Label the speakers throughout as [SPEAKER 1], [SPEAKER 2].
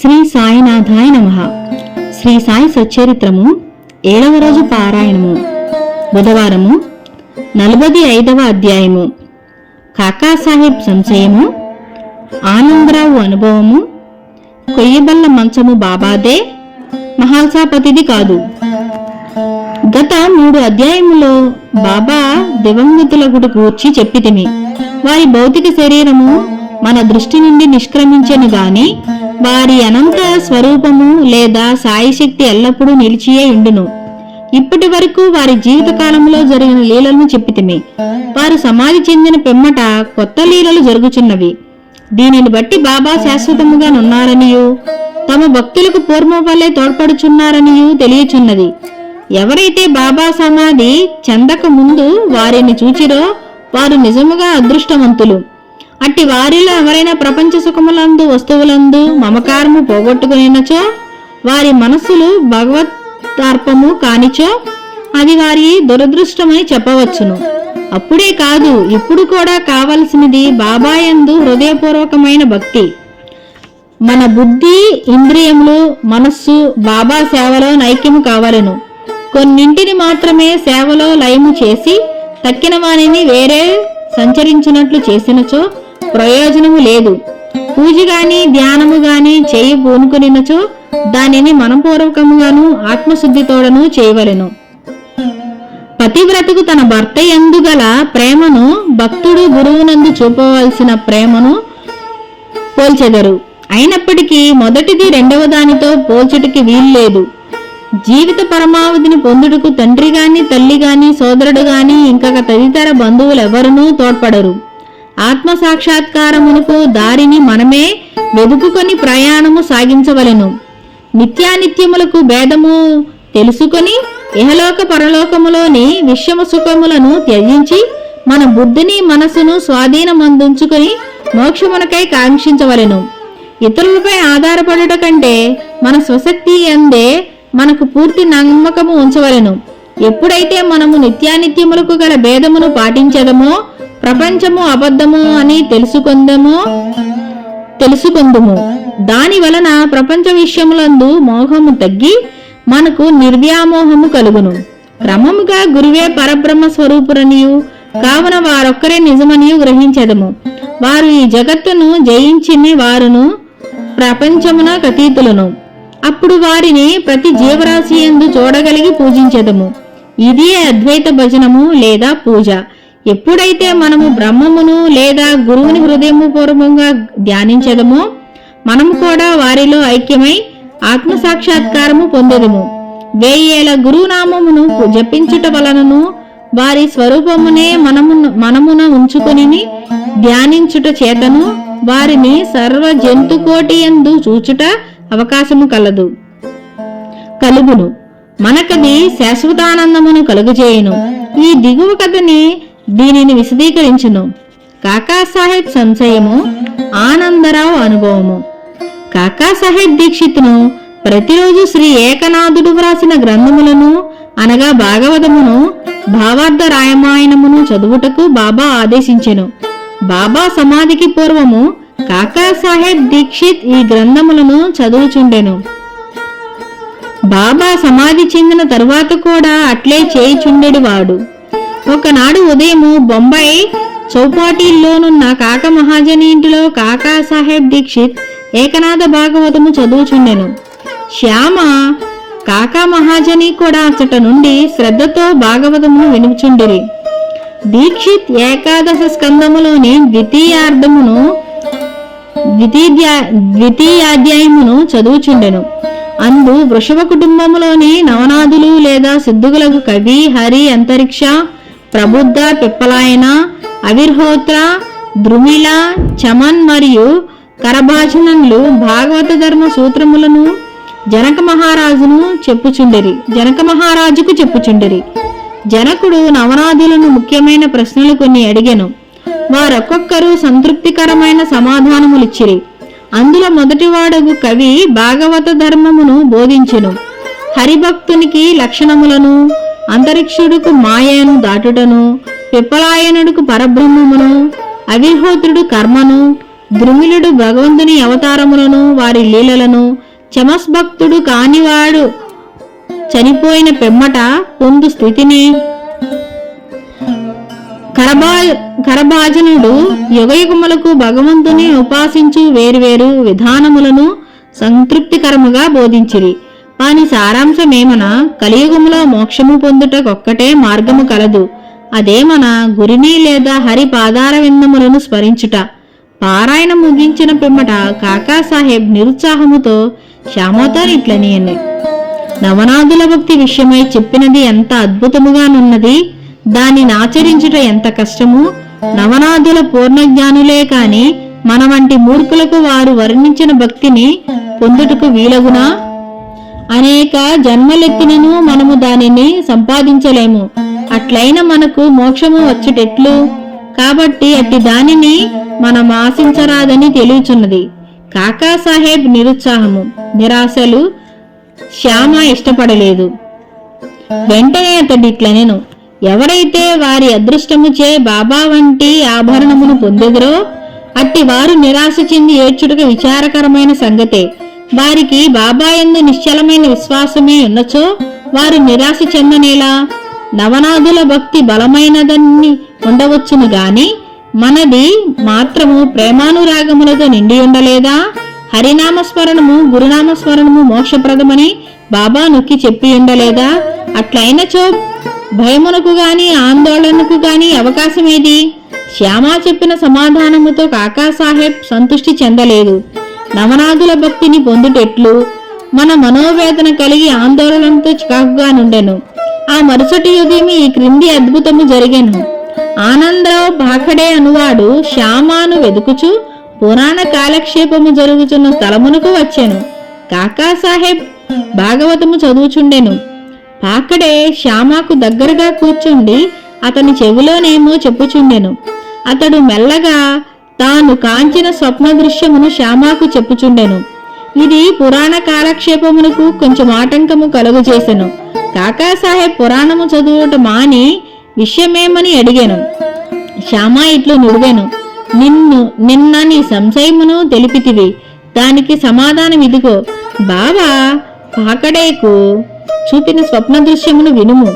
[SPEAKER 1] శ్రీ సాయినాథాయ నమ. శ్రీ సాయి సచ్చరిత్రము ఏడవ రోజు పారాయణము. బుధవారము నలభై ఐదవ అధ్యాయము. కాకాసాహెబ్ సంశయము ఆనందరావు అనుభవము కొయ్యబల్ల మంచము బాబాదే మహాల్సాపతిది కాదు. గత మూడు అధ్యాయములో బాబా దివంగతుల గుడి గూర్చి చెప్పితిమి. వారి భౌతిక శరీరము మన దృష్టి నుండి నిష్క్రమించను గాని వారి అనంత స్వరూపము లేదా సాయిశక్తి ఎల్లప్పుడూ నిలిచియే ఉండును. ఇప్పటి వరకు వారి జీవితకాలంలో జరిగిన లీలలను చెప్పితిమి. వారు సమాధి చెందిన పిమ్మట కొత్త లీలలు జరుగుచున్నవి. దీనిని బట్టి బాబా శాశ్వతముగా నున్నారనియు తమ భక్తులకు పూర్వం వల్లే తోడ్పడుచున్నారనియు తెలియచున్నది. ఎవరైతే బాబా సమాధి చెందక ముందు వారిని చూచిరో వారు నిజముగా అదృష్టవంతులు. అట్టి వారిలో ఎవరైనా ప్రపంచ సుఖములందు వస్తువులందు మమకారము పోగొట్టుకునినచో? వారి మనస్సులు భగవత్తార్పము కానిచో? అది వారి దురదృష్టమని చెప్పవచ్చును. అప్పుడే కాదు ఇప్పుడు కూడా కావలసినది బాబాయందు హృదయపూర్వకమైన భక్తి. మన బుద్ధి ఇంద్రియములు మనస్సు బాబా సేవలో నైక్యము కావలను. కొన్నింటిని మాత్రమే సేవలో లయము చేసి తక్కిన వానిని వేరే సంచరించినట్లు చేసినచో? ప్రయోజనము లేదు. పూజ గాని ధ్యానము గాని చేయి పూనుకునినచో దానిని మనపూర్వకముగాను ఆత్మశుద్ధితోడను చేయవలెను. పతివ్రతకు తన భర్త ఎందుగల ప్రేమను భక్తుడు గురువునందు చూపవలసిన ప్రేమను పోల్చెదరు. అయినప్పటికీ మొదటిది రెండవ దానితో పోల్చుటకి వీల్లేదు జీవిత పరమావధిని పొందుటకు తండ్రి గాని తల్లి గాని సోదరుడు గాని ఇంకా తదితర బంధువులు ఎవరునూ తోడ్పడరు. ఆత్మ సాక్షాత్కారమునకు దారిని మనమే వెదుకుకొని ప్రయాణము సాగించవలెను. నిత్యానిత్యములకు భేదము తెలుసుకొని ఇహలోక పరలోకములోని విషమ సుఖములను త్యజించి మన బుద్ధిని మనసును స్వాధీనమందుంచుకొని మోక్షమునకై కాంక్షించవలెను. ఇతరులపై ఆధారపడుట కంటే మన స్వశక్తి అందే మనకు పూర్తి నమ్మకము ఉంచవలెను. ఎప్పుడైతే మనము నిత్యానిత్యములకు గల భేదమును పాటించదమో ప్రపంచము అబద్ధము అని తెలుసుకుందము? తెలుసుకుందుము. దాని వలన ప్రపంచ విషయములందు మోహము తగ్గి మనకు నిర్వ్యామోహము కలుగును. క్రమముగా గురువే పరబ్రహ్మ స్వరూపురనియు కావున వారొక్కరే నిజమనియు గ్రహించదము. వారు ఈ జగత్తును జయించిన వారును ప్రపంచమున కతీతులను. అప్పుడు వారిని ప్రతి జీవరాశి ఎందు చూడగలిగి పూజించదము. ఇదే అద్వైత భజనము లేదా పూజ. ఎప్పుడైతే మనము బ్రహ్మమును లేదా గురువుని హృదయపూర్వకంగా ధ్యానించదమో మనము కూడా వారిలో ఐక్యమై ఆత్మ సాక్షాత్కారము పొందెదము. వేయేల గురునామమును జపించుట వలనను వారి స్వరూపమునే మనము మనమున ఉంచుకొని ధ్యానించుట చేతను వారిని సర్వ జంతుకోటి ఎందు చూచుట అవకాశము కలదు. కలుగును. మనకది శాశ్వతానందమును కలుగజేయును. ఈ దిగువ కథని దీనిని విశదీకరించును. కాకాసాహెబ్ సంశయము ఆనందరావు అనుభవము. కాకాసాహెబ్ దీక్షిత్ను ప్రతిరోజు శ్రీ ఏకనాథుడు వ్రాసిన గ్రంథములను అనగా భాగవతమును భావార్థ రాయమాయణమును చదువుటకు బాబా ఆదేశించెను. బాబా సమాధికి పూర్వము కాకాసాహెబ్ దీక్షిత్ ఈ గ్రంథములను చదువుచుండెను. బాబా సమాధి చెందిన తరువాత కూడా అట్లే చేయిచుండెడు వాడు. ఒకనాడు ఉదయము బొంబాయి చౌపాటీల్లోనున్న కాక మహాజని ఇంటిలో కాకా సాహెబ్ దీక్షిత్ ఏకనాథ భాగవతము చదువుచుండెను. శ్యామ కాకా మహాజని కూడా అచ్చట నుండి శ్రద్ధతో భాగవతమును వినుచుండిరి. దీక్షిత్ ఏకాదశ స్కందములోని ద్వితీయార్థమును ద్వితీయ- ద్వితీయాధ్యాయమును చదువుచుండెను. అందు వృషభ కుటుంబములోని నవనాథులు లేదా సిద్ధుగులకు కవి హరి అంతరిక్ష ప్రబుద్ధ పిప్పలాయన అవిర్హోత్ర ద్రుమిళ చమన్ మరియు కరభాషణలు భాగవత ధర్మ సూత్రములను జనక మహారాజును చెప్పుచుండిరి. జనక మహారాజుకు చెప్పుచుండిరి. జనకుడు నవనాథులను ముఖ్యమైన ప్రశ్నలు కొన్ని అడిగెను. వారొక్కొక్కరు సంతృప్తికరమైన సమాధానములిచ్చిరి. అందులో మొదటివాడగు కవి భాగవత ధర్మమును బోధించెను. హరిభక్తునికి లక్షణములను అంతరిక్షుడుకు మాయను దాటుటను పిప్పలాయనుడుకు పరబ్రహ్మమును అవిహోత్రుడు కర్మను ద్రుమిలుడు భగవంతుని అవతారములను వారి లీలలను చమస్భక్తుడు కానివాడు చనిపోయిన పెమ్మట పొందు స్థితిని. కరబా కరభాజనుడు యుగయుగములకు భగవంతుని ఉపాసించు వేరువేరు విధానములను సంతృప్తికరముగా బోధించిరి. వాని సారాంశమేమన? కలియుగములో మోక్షము పొందుటకొక్కటే మార్గము కలదు. అదే మన గురిని లేదా హరి పాదార విందములను స్మరించుట. పారాయణ ముగించిన పిమ్మట కాకాసాహెబ్ నిరుత్సాహముతో శ్యామతో ఇట్లని నవనాథుల భక్తి విషయమై చెప్పినది ఎంత అద్భుతముగానున్నది? దానిని ఆచరించుట ఎంత కష్టము? నవనాథుల పూర్ణజ్ఞానులే కాని మన వంటి మూర్ఖులకు వారు వర్ణించిన భక్తిని పొందుటకు వీలగునా? అనేక జన్మలెత్తినను మనము దానిని సంపాదించలేము. అట్లైన మనకు మోక్షము వచ్చుటెట్లు? కాబట్టి అట్టి దానిని మనం ఆశించరాదని తెలియచున్నది. కాకాసాహెబ్ నిరుత్సాహము. నిరాశలు శ్యామ ఇష్టపడలేదు. వెంటనే అతడి ఇట్లనెను ఎవరైతే వారి అదృష్టముచే బాబా వంటి ఆభరణమును పొందెదరో అట్టి వారు నిరాశ చెంది ఏడ్చుటకు విచారకరమైన సంగతే. వారికి బాబాయందు నిశ్చలమైన విశ్వాసమే ఉన్నచో వారు నిరాశ చెందనేలా? నవనాథుల భక్తి బలమైనదని ఉండవచ్చును గాని మనది మాత్రము ప్రేమానురాగములతో నిండి ఉండలేదా? హరినామస్మరణము గురునామస్మరణము మోక్షప్రదమని బాబా నొక్కి చెప్పి ఉండలేదా? అట్లయినచో భయమునకు గాని ఆందోళనకు గాని అవకాశమేది? శ్యామా చెప్పిన సమాధానముతో కాకాసాహెబ్ సంతృష్టి చెందలేదు. నవనాథుల భక్తిని పొందుటెట్లు మన మనోవేదన కలిగి ఆందోళనతో చికాకుగా నుండెను. ఆ మరుసటి ఉదయమి ఈ క్రింది అద్భుతము జరిగెను. ఆనందరావు భాఖడే అనువాడు శ్యామాను వెదుకుచు పురాణ కాలక్షేపము జరుగుచున్న స్థలమునకు వచ్చాను. కాకాసాహెబ్ భాగవతము చదువుచుండెను. పాకడే శ్యామాకు దగ్గరగా కూర్చుండి అతని చెవిలోనేమో చెప్పుచుండెను. అతడు మెల్లగా తాను కాంచిన స్వప్న దృశ్యమును శ్యామాకు చెప్పుచుండెను. ఇది పురాణ కాలక్షేపమునకు కొంచెం ఆటంకము కలుగజేసెను కాకాసాహెబ్ పురాణము చదువుట మాని విషయమేమని అడిగాను. శ్యామా ఇట్లు నుడివెను. నిన్ను నిన్న నీ సంశయమును తెలిపితివి. దానికి సమాధానం ఇదిగో బాబా పాకడేకు. చూపిన స్వప్న దృశ్యమును వినుము.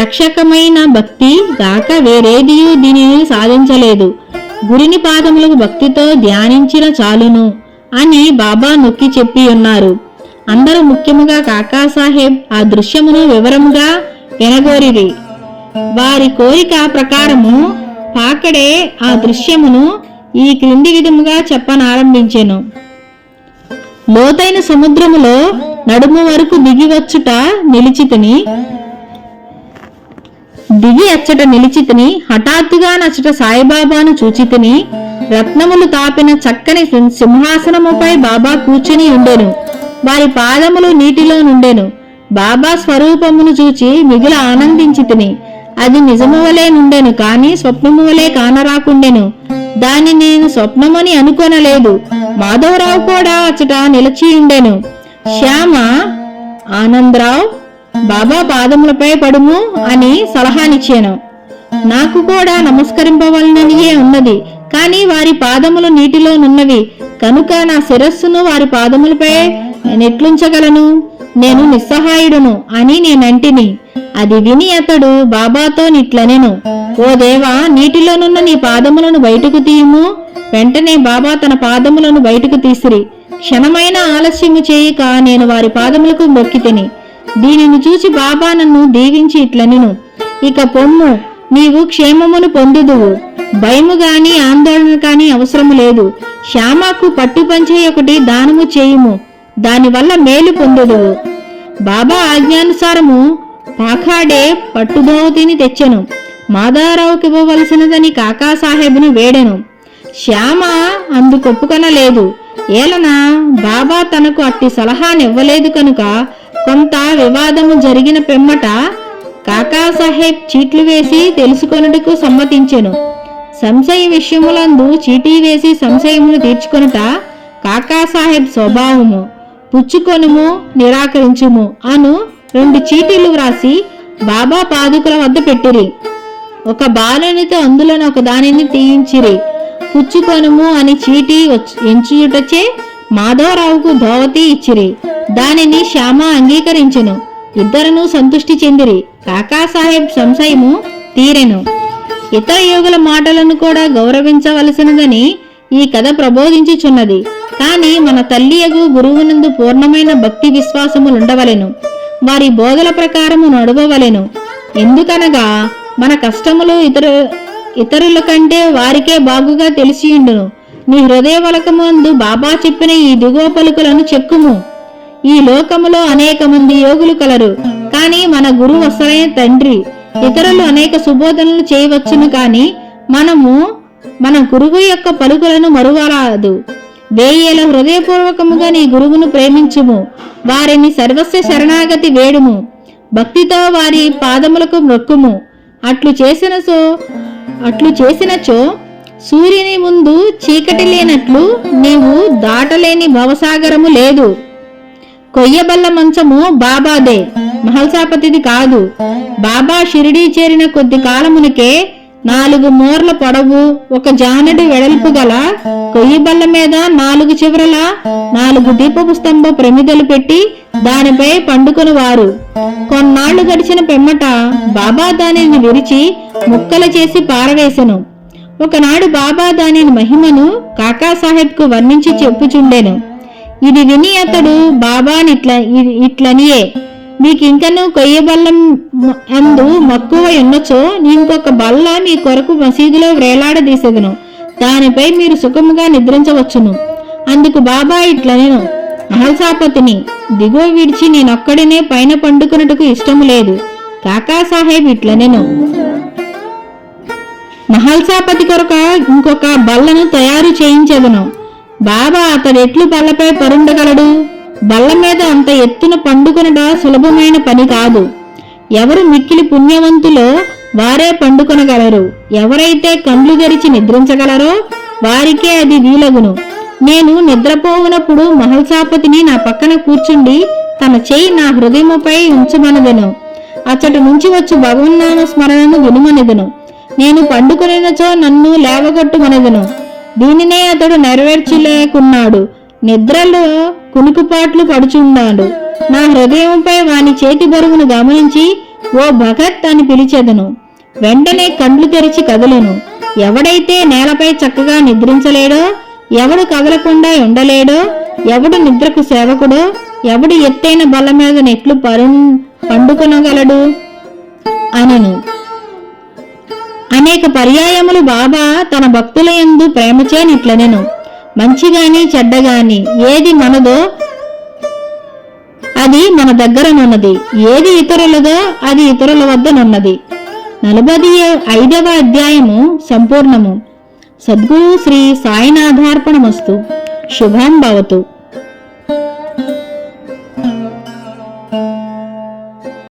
[SPEAKER 1] రక్షకమైన భక్తి గాక వేరేదియూ దీనిని సాధించలేదు. గురిని పాదములకు భక్తితో ధ్యానించిన చాలును అని బాబా నొక్కి చెప్పి ఉన్నారు. అందరూ ముఖ్యముగా కాకాసాహెబ్ ఆ దృశ్యమును వివరముగా వినగోరిరి. వారి కోరిక ప్రకారము పాకడే ఆ దృశ్యమును ఈ క్రింది విధముగా చెప్పనారంభించెను. లోతైన సముద్రములో నడుము వరకు దిగివచ్చుట నిలిచితిని దిగి అచ్చట నిలిచితిని హఠాత్తుగా నచ్చట సాయిబాబాను చూచితిని రత్నములు తాపిన చక్కని సింహాసనముపై బాబా కూర్చుని ఉండెను. వారి పాదములు నీటిలో నుండెను. బాబా స్వరూపమును చూచి మిగిల ఆనందించితిని. అది నిజము వలె నుండెను కాని స్వప్నము వలె కానరాకుండెను. దాన్ని నేను స్వప్నమని అనుకొనలేదు. మాధవరావు కూడా అచ్చట నిలిచి ఉండెను. శ్యామ ఆనందరావు బాబా పాదములపై పడుము అని సలహానిచ్చాను. నాకు కూడా నమస్కరింపవలననియే ఉన్నది. కాని వారి పాదములు నీటిలో నున్నవి. కనుక నా శిరస్సును వారి పాదములపై నెట్లుంచగలను. నేను నిస్సహాయుడును అని నేనంటిని. అది విని అతడు బాబాతో నిట్లనెను. ఓ దేవా నీటిలోనున్న నీ పాదములను బయటకు తీయుము? వెంటనే బాబా తన పాదములను బయటకు తీసిరి. క్షణమైన ఆలస్యము చేయక నేను వారి పాదములకు మొక్కితిని దీనిని చూసి బాబా నన్ను దీవించి ఇట్లనిను. ఇక పొమ్ము నీవు క్షేమమును పొందుదువు. భయము గాని ఆందోళన కాని అవసరము లేదు. శ్యామకు పట్టుపంచే ఒకటి దానము చేయుము. దానివల్ల మేలు పొందుదువు. బాబా ఆజ్ఞానుసారము పాఖాడే పట్టుదోతిని తెచ్చెను. మాదారావుకి ఇవ్వవలసినదని కాకాసాహెబ్ను వేడెను. శ్యామ అందుకొప్పుకొనలేదు. ఏలన బాబా తనకు అట్టి సలహానివ్వలేదు కనుక కొంత వివాదము జరిగిన పిమ్మట కాకాసాహెబ్ చీట్లు వేసి తెలుసుకొనుటకు సమ్మతించెను. సంశయ విషయములందు చీటీ వేసి సంశయమును తీర్చుకొనుట కాకాసాహెబ్ స్వభావము. పుచ్చుకొనుము నిరాకరించుము అను రెండు చీటీలు వ్రాసి బాబా పాదుకుల వద్ద పెట్టిరి. ఒక బాలునితో అందులోని ఒక దానిని తీయించిరి. పుచ్చుకొనుము అని చీటీ ఎంచుటచే మాధవరావుకు ధోవతి ఇచ్చిరి. దానిని శ్యామ అంగీకరించెను. ఇద్దరును సంతుష్టి చెందిరి. కాకాసాహెబ్ సంశయము తీరెను. ఇతర యోగుల మాటలను కూడా గౌరవించవలసినదని ఈ కథ ప్రబోధించుచున్నది. కాని మన తల్లియగు గురువునందు పూర్ణమైన భక్తి విశ్వాసములుండవలెను. వారి బోధల ప్రకారము నడవవలెను. ఎందుకనగా మన కష్టములు ఇతర ఇతరుల కంటే వారికే బాగుగా తెలిసియుండును. నీ హృదయ వలకమందు బాబా చెప్పిన ఈ దిగువ పలుకులను చెక్కుము. ఈ లోకములో అనేక మంది యోగులు కలరు. కానీ మన గురువు అసలైన తండ్రి. ఇతరులు అనేక సుబోధనలు చేయవచ్చును కానీ మనము మన గురువు యొక్క పలుకులను మరువరాదు. వేయేల హృదయపూర్వకముగా నీ గురువును ప్రేమించుము. వారిని సర్వస్వ శరణాగతి వేడుము. భక్తితో వారి పాదములకు మొక్కుము. అట్లు చేసిన సో అట్లు చేసినచో సూర్యుని ముందు చీకటి లేనట్లు నీవు దాటలేని భవసాగరము లేదు. కొయ్యబల్ల మంచము బాబాదే. మహల్సాపతిది కాదు. బాబా షిరిడీ చేరిన కొద్ది కాలమునకే నాలుగు మూర్ల పొడవు ఒక జానడి వెడల్పు గల కొయ్యబల్ల మీద నాలుగు చివరల నాలుగు దీపపు స్తంభ ప్రమిదలు పెట్టి దానిపై పండుకొని వారు కొన్నాళ్ళు గడిచిన పెమ్మట బాబా దానిని విరిచి ముక్కలు చేసి పారవేశను ఒకనాడు బాబా దానిని మహిమను కాకాసాహెబ్కు వర్ణించి చెప్పుచుండెను. ఇది విని అతడు బాబానిట్ల ఇ- ఇట్లనియే. మీకింకను కొయ్య బల్లం అందు మక్కువ ఉన్నచో ఇంకొక బల్ల మీ కొరకు మసీదులో వ్రేలాడదీసెదను దానిపై మీరు సుఖముగా నిద్రించవచ్చును. అందుకు బాబా ఇట్లనెను. మహల్సాపతిని దిగువ విడిచి నేనొక్కడినే పైన పండుకున్నట్టుకు ఇష్టము లేదు. కాకాసాహెబ్ ఇట్లనెను. మహల్సాపతి కొరక ఇంకొక బల్లను తయారు చేయించెదను. బాబా అతడెట్లు బల్లపై పరుండగలడు? బల్ల మీద అంత ఎత్తున పండుకొనట సులభమైన పని కాదు. ఎవరు మిక్కిలి పుణ్యవంతులో వారే పండుకొనగలరు. ఎవరైతే కండ్లు తెరిచి నిద్రించగలరో వారికే అది వీలగును. నేను నిద్రపోవునప్పుడు మహల్సాపతిని నా పక్కన కూర్చుండి తన చేయి నా హృదయముపై ఉంచమనదెను. అచ్చటి నుంచి వచ్చు భగవన్నామ స్మరణను వినుమనెదను. నేను పండుకొనినచో నన్ను లేవగొట్టుమనెదను. దీనినే అతడు నెరవేర్చలేకున్నాడు. నిద్రలో కునుకుపాట్లు పడుచున్నాడు. నా హృదయంపై వాని చేతి బరువును గమనించి ఓ భగత్ అని పిలిచెదను. వెంటనే కండ్లు తెరిచి కదలను. ఎవడైతే నేలపై చక్కగా నిద్రించలేడో ఎవడు కదలకుండా ఉండలేడో ఎవడు నిద్రకు సేవకుడో ఎవడు ఎత్తైన బల్ల మీద నెట్లు పరు పండుకొనగలడు? అనను. అనేక పర్యాయములు బాబా తన భక్తుల యందు ప్రేమచే నిట్లనెను మంచిగాని చెడ్డగాని ఏది మనదో అది మన దగ్గరనున్నది. ఏది ఇతరులదో అది ఇతరుల వద్దనున్నది. నలభై ఐదవ అధ్యాయము సంపూర్ణము. సద్గురు శ్రీ సాయినాథార్పణమస్తు. శుభం భవతు.